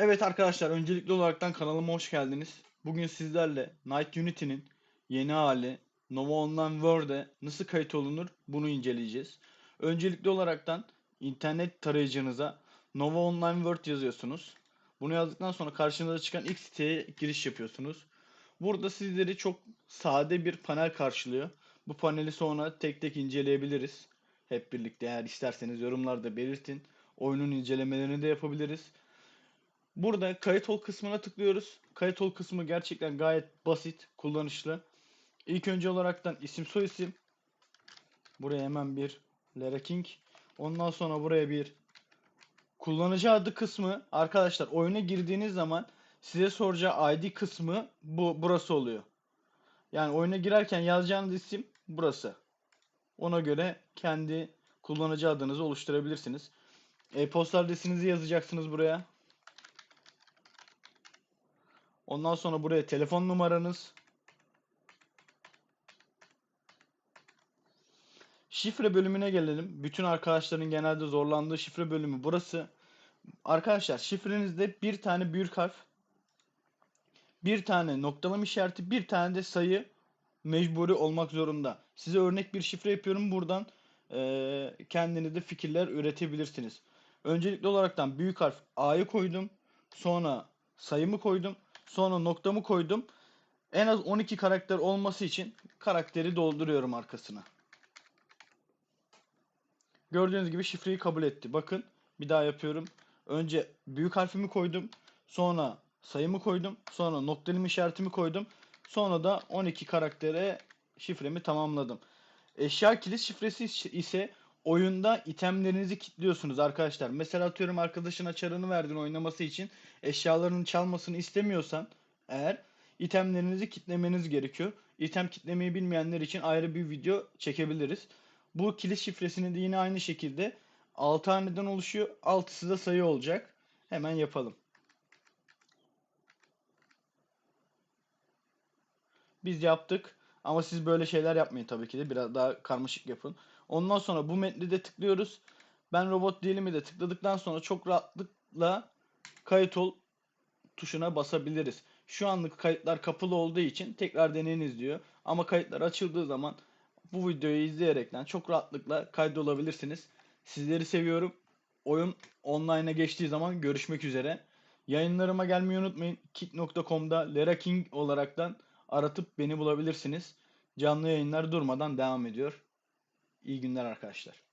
Evet arkadaşlar öncelikli olaraktan kanalıma hoş geldiniz. Bugün sizlerle Night Unity'nin yeni hali Nova Online World'e nasıl kayıt olunur bunu inceleyeceğiz. Öncelikli olaraktan internet tarayıcınıza Nova Online World yazıyorsunuz. Bunu yazdıktan sonra karşınıza çıkan ilk siteye giriş yapıyorsunuz. Burada sizleri çok sade bir panel karşılıyor. Bu paneli sonra tek tek inceleyebiliriz. Hep birlikte eğer isterseniz yorumlarda belirtin. Oyunun incelemelerini de yapabiliriz. Burada kayıt ol kısmına tıklıyoruz. Kayıt ol kısmı gerçekten gayet basit, kullanışlı. İlk önce olaraktan isim soy isim. Buraya hemen bir Lara. Ondan sonra buraya bir kullanıcı adı kısmı. Arkadaşlar oyuna girdiğiniz zaman size soracağı ID kısmı bu burası oluyor. Yani oyuna girerken yazacağınız isim burası. Ona göre kendi kullanıcı adınızı oluşturabilirsiniz. E-posta adresinizi yazacaksınız buraya. Ondan sonra buraya telefon numaranız. Şifre bölümüne gelelim. Bütün arkadaşların genelde zorlandığı şifre bölümü burası. Arkadaşlar şifrenizde bir tane büyük harf, bir tane noktalama işareti, bir tane de sayı mecburi olmak zorunda. Size örnek bir şifre yapıyorum. Buradan eee kendiniz de fikirler üretebilirsiniz. Öncelikli olaraktan büyük harf A'yı koydum. Sonra sayımı koydum. Sonra noktamı koydum. En az 12 karakter olması için karakteri dolduruyorum arkasına. Gördüğünüz gibi şifreyi kabul etti. Bakın bir daha yapıyorum. Önce büyük harfimi koydum. Sonra sayımı koydum. Sonra noktalama işaretimi koydum. Sonra da 12 karaktere şifremi tamamladım. Eşya kilit şifresi ise oyunda itemlerinizi kilitliyorsunuz arkadaşlar. Mesela atıyorum arkadaşın açarını verdin oynaması için eşyalarının çalmasını istemiyorsan eğer itemlerinizi kilitlemeniz gerekiyor. İtem kilitlemeyi bilmeyenler için ayrı bir video çekebiliriz. Bu kilit şifresini de yine aynı şekilde 6 haneden oluşuyor. 6'sı da sayı olacak. Hemen yapalım. Biz yaptık. Ama siz böyle şeyler yapmayın tabii ki de. Biraz daha karmaşık yapın. Ondan sonra bu metni de tıklıyoruz. Ben robot değilimi de tıkladıktan sonra çok rahatlıkla kayıt ol tuşuna basabiliriz. Şu anlık kayıtlar kapalı olduğu için tekrar deneyiniz diyor. Ama kayıtlar açıldığı zaman bu videoyu izleyerekten çok rahatlıkla kaydolabilirsiniz. Sizleri seviyorum. Oyun online'a geçtiği zaman görüşmek üzere. Yayınlarıma gelmeyi unutmayın. Kick.com'da Lera King olaraktan aratıp beni bulabilirsiniz. Canlı yayınlar durmadan devam ediyor. İyi günler arkadaşlar.